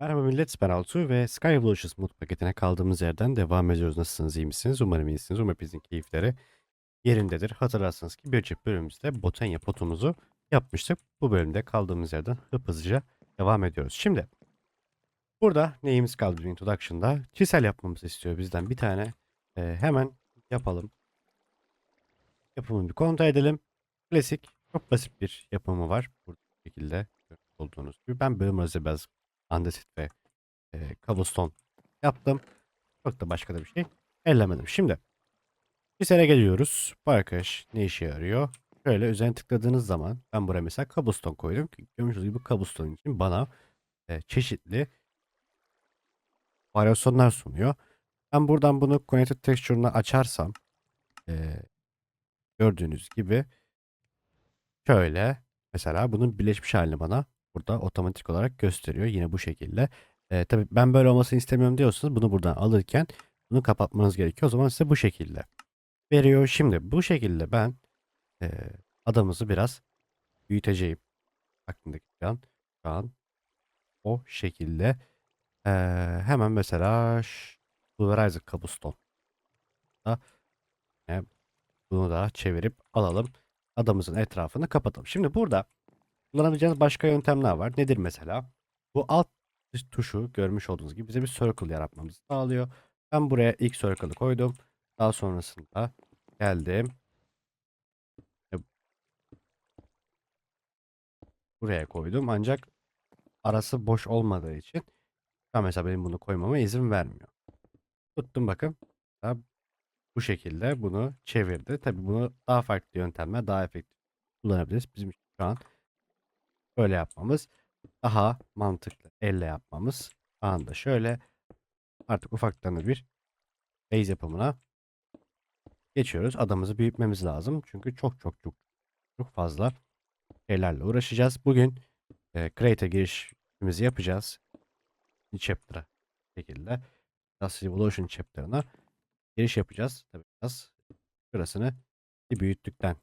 Merhaba millet, ben Altuğ ve Sky Evolutions mod paketine kaldığımız yerden devam ediyoruz. Nasılsınız, iyi misiniz? Umarım iyisiniz. Umarım hepinizin keyifleri yerindedir. Hatırlarsanız ki bir önceki bölümümüzde Botanya potumuzu yapmıştık. Bu bölümde kaldığımız yerden hızlıca devam ediyoruz. Şimdi burada neyimiz kaldı introduction'da? Çisel yapmamızı istiyor bizden bir tane. Ee, hemen yapalım. Yapımını bir kontrol edelim. Klasik, çok basit bir yapımı var. Burada bu şekilde olduğunuz gibi. Ben bölüm özel biraz andesit ve e, cobblestone yaptım. Çok da başka da bir şey ellemedim. Şimdi Çisel'e geliyoruz. Bu arkadaş ne işe yarıyor? Şöyle üzerine tıkladığınız zaman ben buraya mesela cobblestone koydum. Görmüş olduğunuz gibi cobblestone için bana e, çeşitli varyasyonlar sunuyor. Ben buradan bunu connected texture'ını açarsam e, gördüğünüz gibi şöyle mesela bunun birleşmiş halini bana burada otomatik olarak gösteriyor. Yine bu şekilde. E, tabii ben böyle olmasını istemiyorum diyorsanız bunu buradan alırken bunu kapatmanız gerekiyor. O zaman size bu şekilde veriyor. Şimdi bu şekilde ben e, adamımızı biraz büyüteceğim. Aklımdaki plan şu an o şekilde. E, hemen mesela Pulverizer Cobblestone. Da, e, bunu da çevirip alalım. Adamımızın etrafını kapatalım. Şimdi burada kullanabileceğiniz başka yöntemler var. Nedir mesela? Bu alt tuşu görmüş olduğunuz gibi bize bir circle yaratmamızı sağlıyor. Ben buraya ilk circle'ı koydum. Daha sonrasında geldim. E, Buraya koydum ancak arası boş olmadığı için ben mesela benim bunu koymama izin vermiyor. Tuttum bakın. Bu şekilde bunu çevirdi. Tabii bunu daha farklı yöntemler daha efektif kullanabiliriz. Bizim şu an böyle yapmamız daha mantıklı. Elle yapmamız. Anında şöyle artık ufaktan bir base yapımına geçiyoruz. Adamımızı büyütmemiz lazım. Çünkü çok çok çok çok fazla şeylerle uğraşacağız. Bugün e, Create'e girişimizi yapacağız. Chapter'a şekilde. Dust Evolution Chapter'ına giriş yapacağız. Tabii biraz şurasını büyüttükten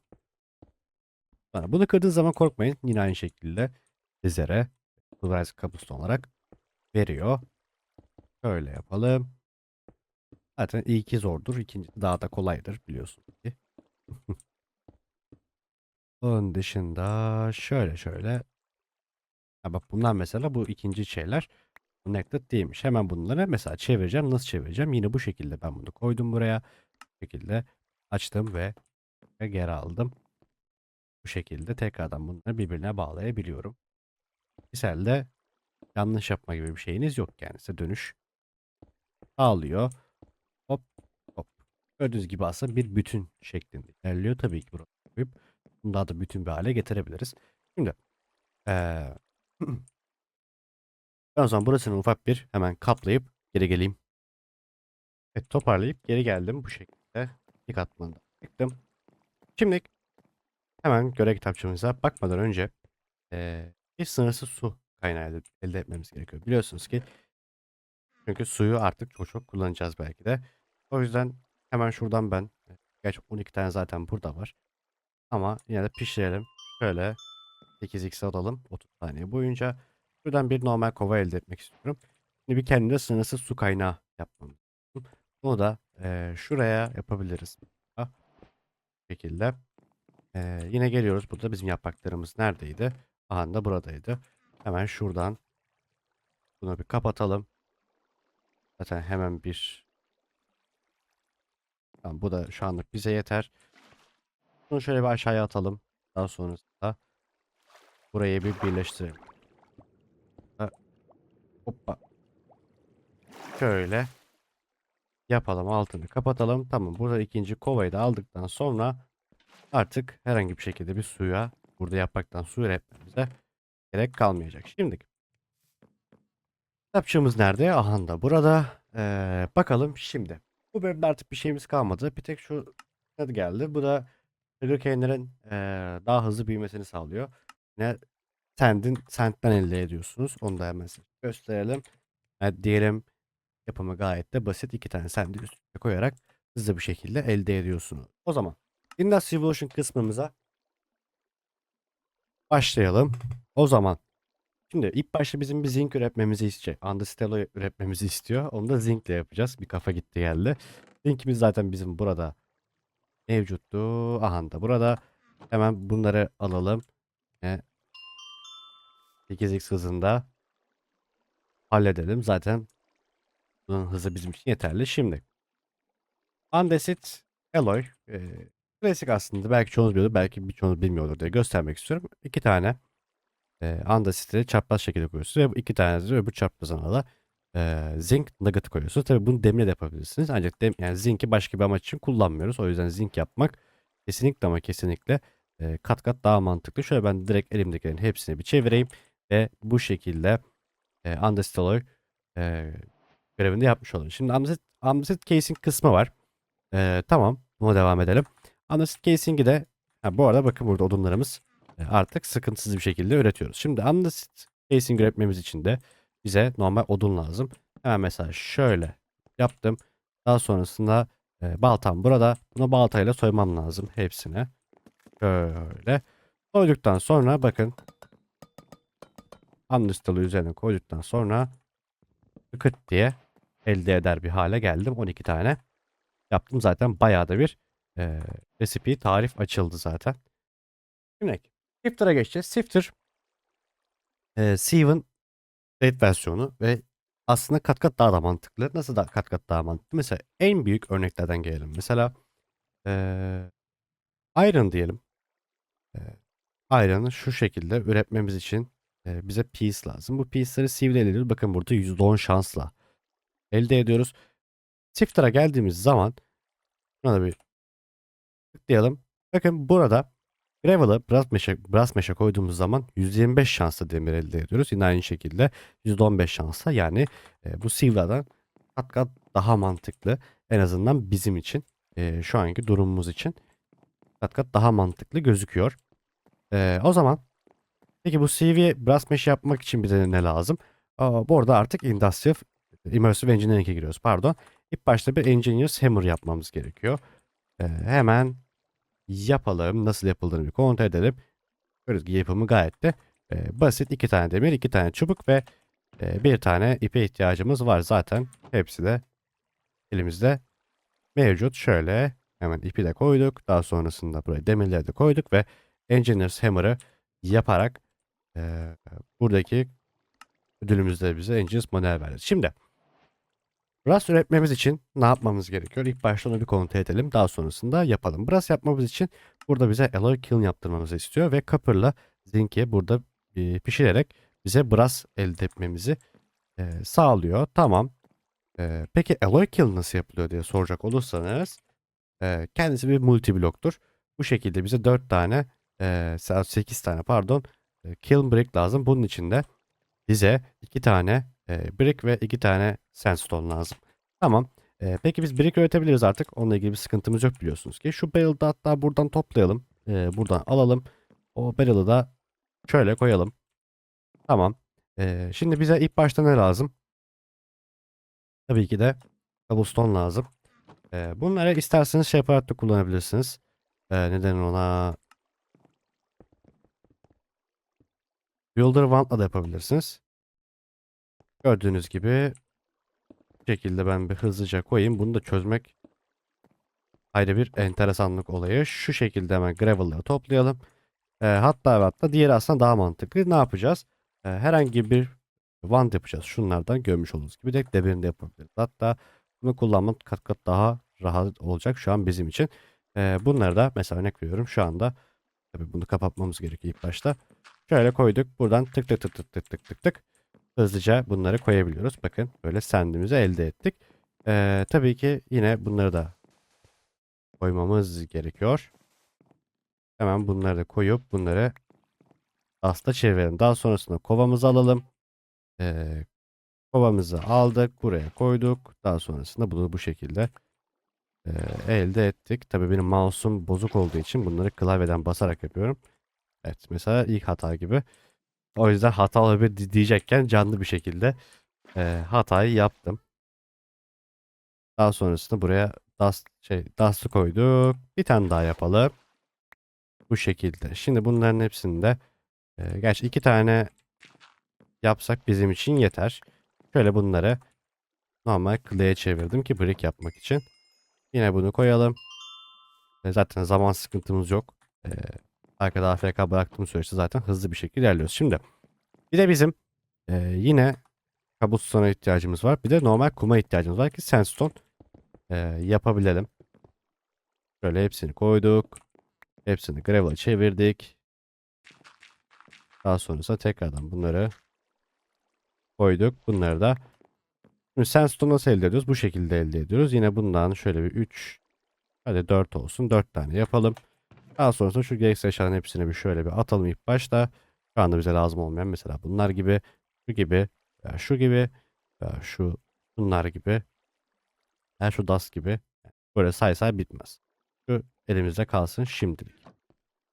sonra. Bunu kırdığınız zaman korkmayın. Yine aynı şekilde sizlere Pulverize Cobblestone olarak veriyor. Şöyle yapalım. Zaten ilki zordur. ikinci daha da kolaydır biliyorsunuz ki. Onun dışında şöyle şöyle. Ha bak bunlar mesela bu ikinci şeyler connected değilmiş. Hemen bunları mesela çevireceğim. Nasıl çevireceğim? Yine bu şekilde ben bunu koydum buraya. Bu şekilde açtım ve geri aldım. Bu şekilde tekrardan bunları birbirine bağlayabiliyorum. Piselde yanlış yapma gibi bir şeyiniz yok yani. Size dönüş sağlıyor. Hop hop. Gördüğünüz gibi aslında bir bütün şeklinde ilerliyor. Tabii ki buraya koyup bunu daha da bütün bir hale getirebiliriz. Şimdi eee ben o zaman burasını ufak bir hemen kaplayıp geri geleyim. Evet toparlayıp geri geldim bu şekilde. İlk atmanı çıktım. Şimdi hemen görev kitapçığımıza bakmadan önce eee, bir sınırsız su kaynağı elde, etmemiz gerekiyor. Biliyorsunuz ki çünkü suyu artık çok çok kullanacağız belki de. O yüzden hemen şuradan ben e, gerçi 12 tane zaten burada var. Ama yine de pişirelim. Şöyle 8x alalım 30 saniye boyunca. Buradan bir normal kova elde etmek istiyorum. Şimdi bir kendine sınırsız su kaynağı yapmam lazım. Bunu da eee, şuraya yapabiliriz. Bu şekilde. Eee, yine geliyoruz. Burada bizim yapraklarımız neredeydi? Aha da buradaydı. Hemen şuradan bunu bir kapatalım. Zaten hemen bir Tamam, bu da şu anlık bize yeter. Bunu şöyle bir aşağıya atalım. Daha sonrasında burayı bir birleştirelim. Ha, Hoppa. Şöyle yapalım. Altını kapatalım. Tamam. Burada ikinci kovayı da aldıktan sonra artık herhangi bir şekilde bir suya burada yapraktan su üretmemize gerek kalmayacak. Şimdi kitapçığımız nerede? Aha da burada. Ee, bakalım şimdi. Bu bölümde artık bir şeyimiz kalmadı. Bir tek şu geldi. Bu da sugarcane'lerin ee, daha hızlı büyümesini sağlıyor. Ne sendin sendten elde ediyorsunuz. Onu da hemen size gösterelim. Yani diyelim yapımı gayet de basit. İki tane sendi üst üste koyarak hızlı bir şekilde elde ediyorsunuz. O zaman Industry Evolution kısmımıza başlayalım. O zaman Şimdi ilk başta bizim bir zinc üretmemizi istiyor. Andestelo üretmemizi istiyor. Onu da zinc ile yapacağız. Bir kafa gitti geldi. Zincimiz zaten bizim burada mevcuttu. Aha da burada. Hemen bunları alalım. E, 8x hızında halledelim. Zaten bunun hızı bizim için yeterli. Şimdi Andesit Alloy e, klasik aslında. Belki çoğunuz biliyordur, belki birçoğunuz bilmiyordur diye göstermek istiyorum. İki tane e, Andesit'i çapraz şekilde koyuyorsunuz. Ve bu iki tane de öbür çaprazına da e, zinc nugget koyuyorsunuz. Tabii bunu demle de yapabilirsiniz. Ancak dem, yani zinc'i başka bir amaç için kullanmıyoruz. O yüzden zinc yapmak kesinlikle ama kesinlikle e, kat kat daha mantıklı. Şöyle ben direkt elimdekilerin hepsini bir çevireyim ve bu şekilde e, Andesit Alloy e, görevini yapmış olalım. Şimdi Andesit, Andesit Casing kısmı var. E, tamam. Buna devam edelim. Andesit Casing'i de ha, bu arada bakın burada odunlarımız e, artık sıkıntısız bir şekilde üretiyoruz. Şimdi Andesit Casing üretmemiz için de bize normal odun lazım. Hemen mesela şöyle yaptım. Daha sonrasında e, baltam burada. Bunu baltayla soymam lazım hepsine. Şöyle. Koyduktan sonra bakın Amnistalı üzerine koyduktan sonra tıkıt diye elde eder bir hale geldim. 12 tane yaptım zaten bayağı da bir e, recipe tarif açıldı zaten. Şimdi Sifter'a geçeceğiz. Sifter e, Siev'in Red versiyonu ve aslında kat kat daha da mantıklı. Nasıl da kat kat daha mantıklı? Mesela en büyük örneklerden gelelim. Mesela e, Iron diyelim. E, Iron'ı şu şekilde üretmemiz için e, bize piece lazım. Bu piece'leri elde ediyoruz. Bakın burada %10 şansla elde ediyoruz. Sifter'a geldiğimiz zaman buna da bir tıklayalım. Bakın burada Gravel'ı brass meşe, meşe koyduğumuz zaman %25 şansla demir elde ediyoruz. Yine aynı şekilde %15 şansla yani e, bu Sivla'dan kat kat daha mantıklı. En azından bizim için e, şu anki durumumuz için kat kat daha mantıklı gözüküyor. E, o zaman peki bu CV brass mesh yapmak için bize ne lazım? Aa, bu arada artık Industrial Immersive Engineering'e giriyoruz. Pardon. İlk başta bir Engineer's Hammer yapmamız gerekiyor. E, hemen yapalım. Nasıl yapıldığını bir kontrol edelim. Ki yapımı gayet de e, basit. iki tane demir, iki tane çubuk ve e, bir tane ipe ihtiyacımız var. Zaten hepsi de elimizde mevcut. Şöyle hemen ipi de koyduk. Daha sonrasında buraya demirleri de koyduk ve Engineer's Hammer'ı yaparak e, buradaki ödülümüzde bize Engineer's Model verdi. Şimdi Brass üretmemiz için ne yapmamız gerekiyor? İlk başta onu bir kontrol edelim. Daha sonrasında yapalım. Brass yapmamız için burada bize alloy kiln yaptırmamızı istiyor ve copper'la zinc'i burada e, pişirerek bize brass elde etmemizi e, sağlıyor. Tamam. E, peki alloy kiln nasıl yapılıyor diye soracak olursanız kendisi bir multi bloktur. Bu şekilde bize 4 tane e, 8 tane pardon kiln brick lazım. Bunun için de bize 2 tane brick ve 2 tane sandstone lazım. Tamam. E, peki biz brick üretebiliriz artık. Onunla ilgili bir sıkıntımız yok biliyorsunuz ki. Şu barrel'ı da hatta buradan toplayalım. E, buradan alalım. O barrel'ı da şöyle koyalım. Tamam. E, şimdi bize ilk başta ne lazım? Tabii ki de cobblestone lazım. E, bunları isterseniz şey yaparak da kullanabilirsiniz. E, neden ona? Builder Wand'la da yapabilirsiniz. Gördüğünüz gibi şekilde ben bir hızlıca koyayım. Bunu da çözmek ayrı bir enteresanlık olayı. Şu şekilde hemen gravel'ları toplayalım. E, hatta ve hatta diğeri aslında daha mantıklı. Ne yapacağız? E, herhangi bir wand yapacağız. Şunlardan görmüş olduğunuz gibi de yapabiliriz. Hatta bunu kullanmak kat kat daha rahat olacak şu an bizim için. E, bunları da mesela örnek veriyorum şu anda. Tabii bunu kapatmamız gerekiyor ilk başta. Şöyle koyduk. Buradan tık tık tık tık tık tık tık tık hızlıca bunları koyabiliyoruz. Bakın böyle sandimizi elde ettik. Ee, tabii ki yine bunları da koymamız gerekiyor. Hemen bunları da koyup bunları asla çevirelim. Daha sonrasında kovamızı alalım. Ee, kovamızı aldık. Buraya koyduk. Daha sonrasında bunu bu şekilde e, elde ettik. Tabii benim mouse'um bozuk olduğu için bunları klavyeden basarak yapıyorum. Evet mesela ilk hata gibi. O yüzden hatalı bir di- diyecekken canlı bir şekilde e, hatayı yaptım. Daha sonrasında buraya dust şey dust'ı koyduk. Bir tane daha yapalım. Bu şekilde. Şimdi bunların hepsini de e, gerçi iki tane yapsak bizim için yeter. Şöyle bunları normal clay'e çevirdim ki brick yapmak için. Yine bunu koyalım. E, Zaten zaman sıkıntımız yok. Ee, arkada AFK bıraktığım süreçte zaten hızlı bir şekilde ilerliyoruz. Şimdi bir de bizim e, yine kabuston'a ihtiyacımız var. Bir de normal kuma ihtiyacımız var ki sandstone e, yapabilelim. Şöyle hepsini koyduk. Hepsini gravel'a çevirdik. Daha sonrasında tekrardan bunları koyduk. Bunları da Şimdi sandstone nasıl elde ediyoruz? Bu şekilde elde ediyoruz. Yine bundan şöyle bir 3 hadi 4 olsun. 4 tane yapalım. Daha sonrasında şu gereksiz eşyaların hepsini bir şöyle bir atalım ilk başta. Şu anda bize lazım olmayan mesela bunlar gibi, şu gibi, veya şu gibi, veya şu bunlar gibi, veya şu dust gibi. Böyle say say bitmez. Şu elimizde kalsın şimdilik.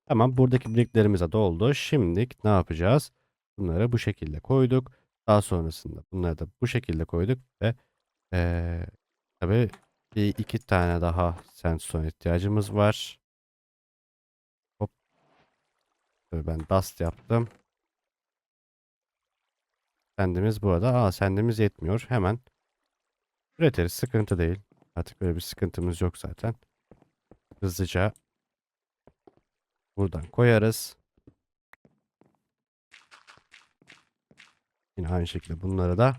Tamam buradaki biriklerimize doldu. Şimdilik ne yapacağız? Bunları bu şekilde koyduk. Daha sonrasında bunları da bu şekilde koyduk ve eee tabii bir iki tane daha sandstone ihtiyacımız var. Hop. Tabii ben dust yaptım. Sendimiz burada. Aa sendimiz yetmiyor. Hemen üretiriz. Sıkıntı değil. Artık böyle bir sıkıntımız yok zaten. Hızlıca buradan koyarız. Yine aynı şekilde bunları da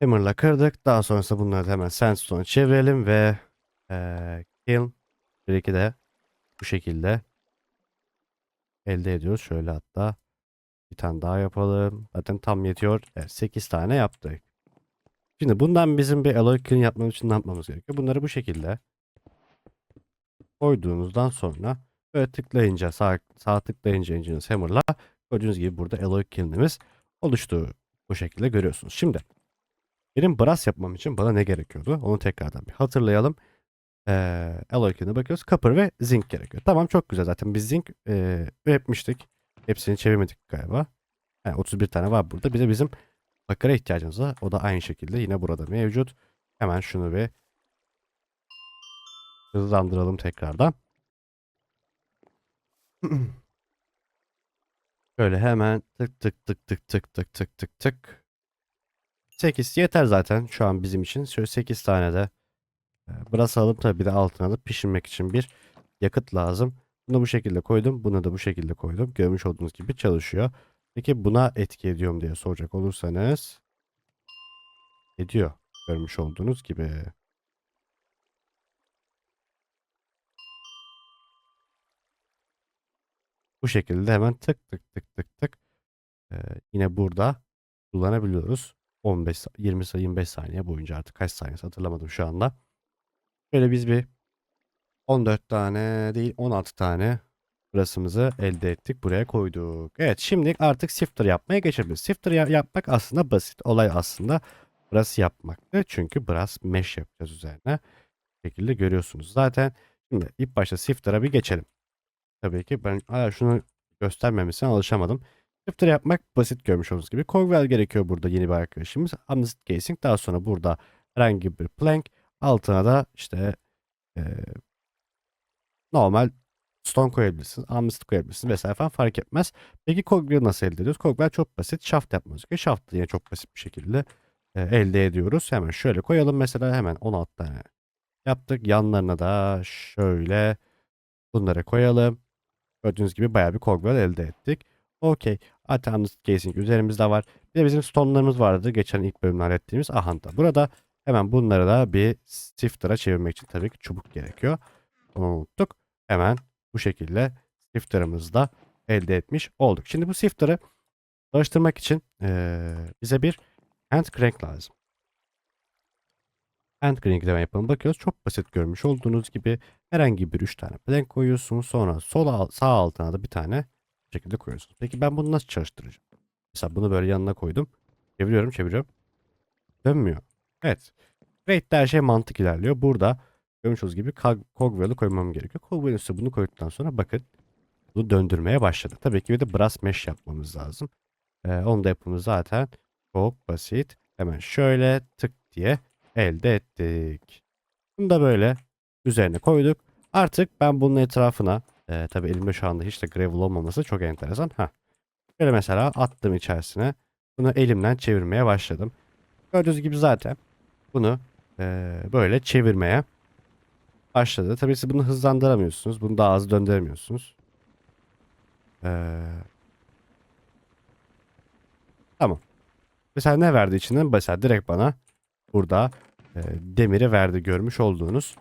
hammer'la kırdık. Daha sonrasında bunları da hemen sandstone'a çevirelim ve eee kiln bir iki de bu şekilde elde ediyoruz. Şöyle hatta bir tane daha yapalım. Zaten tam yetiyor. Evet, 8 tane yaptık. Şimdi bundan bizim bir alloy kiln yapmamız için ne yapmamız gerekiyor? Bunları bu şekilde koyduğunuzdan sonra böyle tıklayınca sağ, sağ tıklayınca Engineers Hammer'la gördüğünüz gibi burada alloy kilnimiz oluştu. Bu şekilde görüyorsunuz. Şimdi benim brass yapmam için bana ne gerekiyordu? Onu tekrardan bir hatırlayalım. Ee, alloy kiln'e bakıyoruz. Copper ve zinc gerekiyor. Tamam çok güzel zaten. Biz zinc e, üretmiştik. Hepsini çevirmedik galiba. Yani 31 tane var burada. Bir de bizim bakıra ihtiyacımız var. O da aynı şekilde yine burada mevcut. Hemen şunu bir hızlandıralım tekrardan. Şöyle hemen tık tık tık tık tık tık tık tık tık. 8 yeter zaten şu an bizim için. Şöyle 8 tane de e, burası alıp tabii bir de altına alıp pişirmek için bir yakıt lazım. Bunu bu şekilde koydum. Bunu da bu şekilde koydum. Görmüş olduğunuz gibi çalışıyor. Peki buna etki ediyorum diye soracak olursanız ediyor. Görmüş olduğunuz gibi. Bu şekilde hemen tık tık tık tık tık ee, yine burada kullanabiliyoruz. 15 20 25 saniye boyunca artık kaç saniyesi hatırlamadım şu anda. Böyle biz bir 14 tane değil 16 tane burasımızı elde ettik. Buraya koyduk. Evet şimdi artık sifter yapmaya geçebiliriz. Sifter ya- yapmak aslında basit. Olay aslında burası yapmaktı. Çünkü brass mesh yapacağız üzerine. Bu şekilde görüyorsunuz. Zaten şimdi ilk başta sifter'a bir geçelim. Tabii ki ben hala şunu göstermemesine alışamadım. Sifter yapmak basit görmüş olduğunuz gibi. Cogwheel gerekiyor burada yeni bir arkadaşımız. Amnesty Casing daha sonra burada herhangi bir plank altına da işte eee, normal stone koyabilirsiniz. Amnesty koyabilirsiniz vesaire falan fark etmez. Peki Cogwheel nasıl elde ediyoruz? Cogwheel çok basit. Shaft yapmamız gerekiyor. Shaft'ı yine çok basit bir şekilde e, elde ediyoruz. Hemen şöyle koyalım mesela hemen 16 tane yaptık. Yanlarına da şöyle bunları koyalım. Gördüğünüz gibi bayağı bir cogwheel elde ettik. Okey. Atomist casing üzerimizde var. Bir de bizim stone'larımız vardı. Geçen ilk bölümde hallettiğimiz ahanta. Burada hemen bunları da bir sifter'a çevirmek için tabii ki çubuk gerekiyor. Onu unuttuk. Hemen bu şekilde sifter'ımızı da elde etmiş olduk. Şimdi bu sifter'ı çalıştırmak için eee, bize bir hand crank lazım. Hand crank'i de yapalım. Bakıyoruz çok basit görmüş olduğunuz gibi herhangi bir 3 tane plank koyuyorsunuz. Sonra sol al- sağ altına da bir tane şekilde koyuyorsunuz. Peki ben bunu nasıl çalıştıracağım? Mesela bunu böyle yanına koydum. Çeviriyorum çeviriyorum. Dönmüyor. Evet. Rate'de her şey mantık ilerliyor. Burada görmüş olduğunuz gibi cog- cogwheel'ı koymam gerekiyor. Cogwheel'in üstüne bunu koyduktan sonra bakın bunu döndürmeye başladı. Tabii ki bir de brass mesh yapmamız lazım. Ee, onu da yapımız zaten çok basit. Hemen şöyle tık diye elde ettik. Bunu da böyle üzerine koyduk. Artık ben bunun etrafına e, tabii elimde şu anda hiç de gravel olmaması çok enteresan. Heh. Şöyle mesela attım içerisine. Bunu elimden çevirmeye başladım. Gördüğünüz gibi zaten bunu eee, böyle çevirmeye başladı. Tabii siz bunu hızlandıramıyorsunuz. Bunu daha hızlı döndüremiyorsunuz. Eee, tamam. Mesela ne verdi içinden? Mesela direkt bana burada eee, demiri verdi görmüş olduğunuz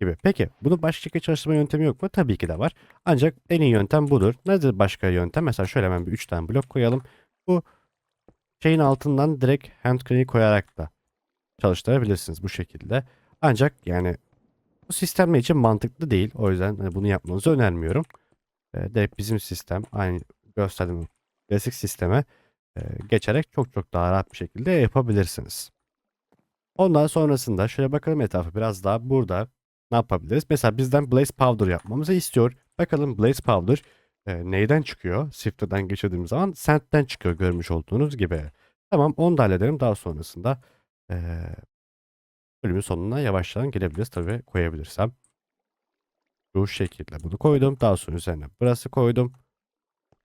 gibi. Peki bunu başka çalıştırma yöntemi yok mu? Tabii ki de var. Ancak en iyi yöntem budur. Nedir başka yöntem? Mesela şöyle hemen bir 3 tane blok koyalım. Bu şeyin altından direkt hand crane'i koyarak da çalıştırabilirsiniz bu şekilde. Ancak yani bu sistem için mantıklı değil. O yüzden hani bunu yapmanızı önermiyorum. Direkt bizim sistem aynı gösterdiğim klasik sisteme e, geçerek çok çok daha rahat bir şekilde yapabilirsiniz. Ondan sonrasında şöyle bakalım etrafı biraz daha burada ne yapabiliriz? Mesela bizden Blaze Powder yapmamızı istiyor. Bakalım Blaze Powder e, neyden çıkıyor? Sifter'dan geçirdiğimiz zaman Sand'den çıkıyor görmüş olduğunuz gibi. Tamam onu da halledelim. Daha sonrasında e, bölümün sonuna yavaştan gelebiliriz. Tabii koyabilirsem. Şu şekilde bunu koydum. Daha sonra üzerine burası koydum.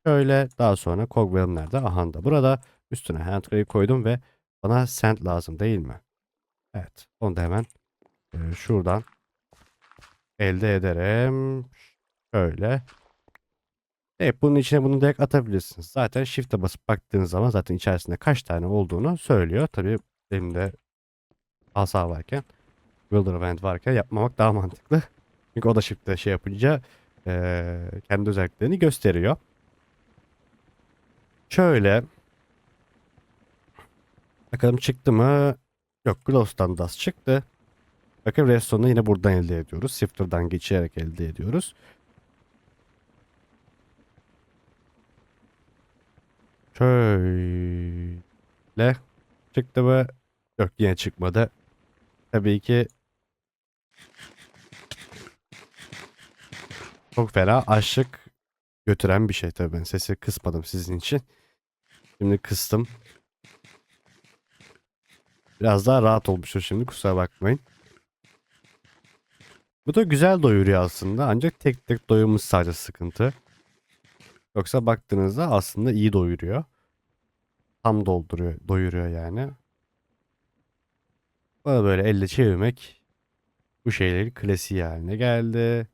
Şöyle daha sonra Cogwheel nerede? Aha da burada. Üstüne handcrane koydum ve bana sand lazım değil mi? Evet. Onu da hemen e, şuradan elde ederim. Şöyle. Evet bunun içine bunu direkt atabilirsiniz. Zaten shift'e basıp baktığınız zaman zaten içerisinde kaç tane olduğunu söylüyor. Tabii elimde asa varken Wilderwind varken yapmamak daha mantıklı. Çünkü o da shift'te şey yapınca eee, kendi özelliklerini gösteriyor. Şöyle. Bakalım çıktı mı? Yok Glowstone Dust çıktı. Bakın Redstone'u yine buradan elde ediyoruz. Sifter'dan geçerek elde ediyoruz. Şöyle. Çıktı mı? Yok yine çıkmadı. Tabii ki çok fena açlık götüren bir şey tabii ben sesi kısmadım sizin için. Şimdi kıstım. Biraz daha rahat olmuştur şimdi kusura bakmayın. Bu da güzel doyuruyor aslında ancak tek tek doyumuz sadece sıkıntı. Yoksa baktığınızda aslında iyi doyuruyor. Tam dolduruyor, doyuruyor yani. Bana böyle elle çevirmek bu şeylerin klasiği haline geldi.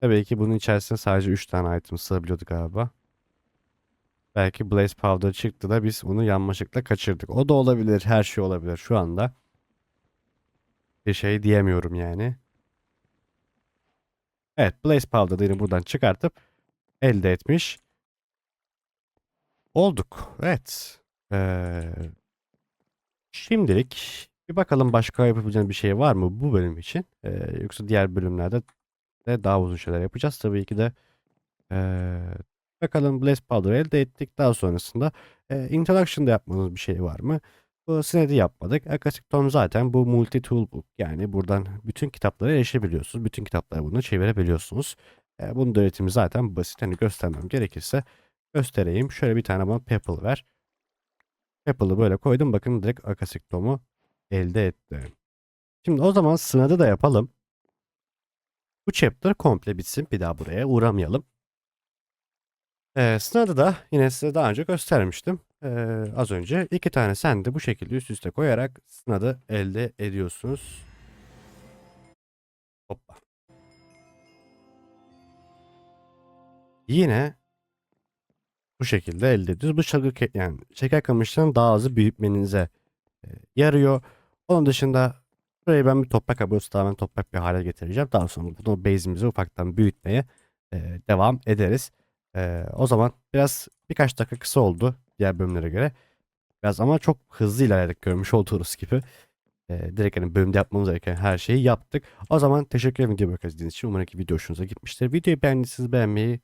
Tabii ki bunun içerisine sadece 3 tane item sığabiliyordu galiba. Belki Blaze Powder çıktı da biz bunu yanlışlıkla kaçırdık. O da olabilir, her şey olabilir şu anda. Bir şey diyemiyorum yani. Evet, Blaze Powder'ı buradan çıkartıp elde etmiş olduk. Evet. Ee, şimdilik bir bakalım başka yapabileceğimiz bir şey var mı bu bölüm için? Ee, yoksa diğer bölümlerde de daha uzun şeyler yapacağız. Tabii ki de ee, bakalım Blaze Powder elde ettik. Daha sonrasında e, Introduction'da yapmanız bir şey var mı? Bu Sned'i yapmadık. Akasik Tom zaten bu multi toolbook. Yani buradan bütün kitaplara erişebiliyorsunuz. Bütün kitapları bunu çevirebiliyorsunuz. E, bunun da öğretimi zaten basit. Hani göstermem gerekirse göstereyim. Şöyle bir tane bana Pebble ver. Pebble'ı böyle koydum. Bakın direkt Akasik Tom'u elde etti. Şimdi o zaman Sned'i da yapalım. Bu chapter komple bitsin. Bir daha buraya uğramayalım. Ee, sınavda da yine size daha önce göstermiştim. Ee, az önce iki tane sende bu şekilde üst üste koyarak sınadı elde ediyorsunuz. Hoppa. Yine bu şekilde elde ediyoruz. Bu şeker, yani şeker kamışlarını daha hızlı büyütmenize e, yarıyor. Onun dışında burayı ben bir toprak kabuğu tamamen toprak bir hale getireceğim. Daha sonra bunu base'imizi ufaktan büyütmeye e, devam ederiz. Ee, o zaman biraz birkaç dakika kısa oldu diğer bölümlere göre. Biraz ama çok hızlı ilerledik görmüş olduğunuz gibi. Ee, direkt hani bölümde yapmamız gereken her şeyi yaptık. O zaman teşekkür ederim videomu izlediğiniz için. Umarım ki video hoşunuza gitmiştir. Videoyu beğendiyseniz beğenmeyi,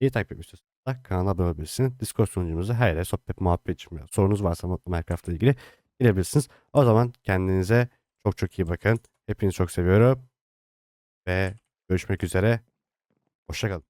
iyi takip etmek istiyorsanız kanala abone olabilirsiniz. Discord sunucumuza her yere sohbet muhabbet için sorunuz varsa Mutlu Minecraft ile ilgili girebilirsiniz. O zaman kendinize çok çok iyi bakın. Hepinizi çok seviyorum. Ve görüşmek üzere. Hoşçakalın.